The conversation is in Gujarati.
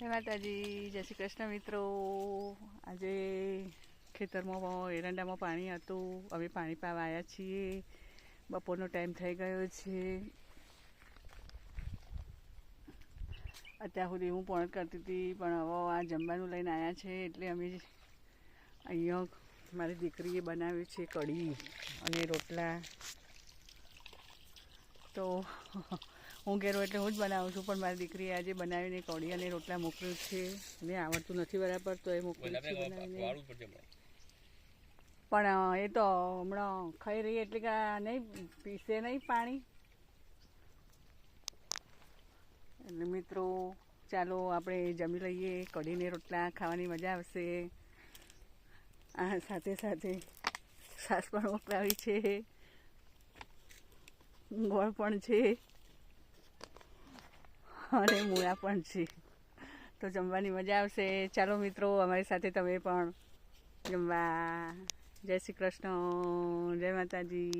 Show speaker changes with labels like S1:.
S1: જય માતાજી, જય શ્રી કૃષ્ણ મિત્રો. આજે ખેતરમાં એરંડામાં પાણી હતું. અમે પાણી પાવા આવ્યા છીએ. બપોરનો ટાઈમ થઈ ગયો છે. અત્યાર સુધી હું પણ કરતી હતી, પણ હવે આ જમવાનું લઈને આવ્યા છે, એટલે અમે અહીંયા મારી દીકરીએ બનાવ્યું છે કઢી અને રોટલા. તો હું ઘેરો એટલે હું જ બનાવું છું પણ મારી દીકરીએ આજે બનાવીને કઢી અને રોટલા મોકલ્યું છે ને આવડતું નથી બરાબર તો એ મોકલ્યું છે બનાવીને. પણ એ તો હમણાં ખાઈ રહી એટલે કે નહીં પીસે નહીં પાણી. એટલે મિત્રો ચાલો આપણે જમી લઈએ કઢીને રોટલા ખાવાની મજા આવશે. આ સાથે સાથે સાસ પણ મોકલાવી છે. ગોળ પણ છે. અને મૂળા પણ છે. તો જમવાની મજા આવશે. ચાલો મિત્રો, અમારી સાથે તમે પણ જમવા. જય શ્રી કૃષ્ણ. જય માતાજી.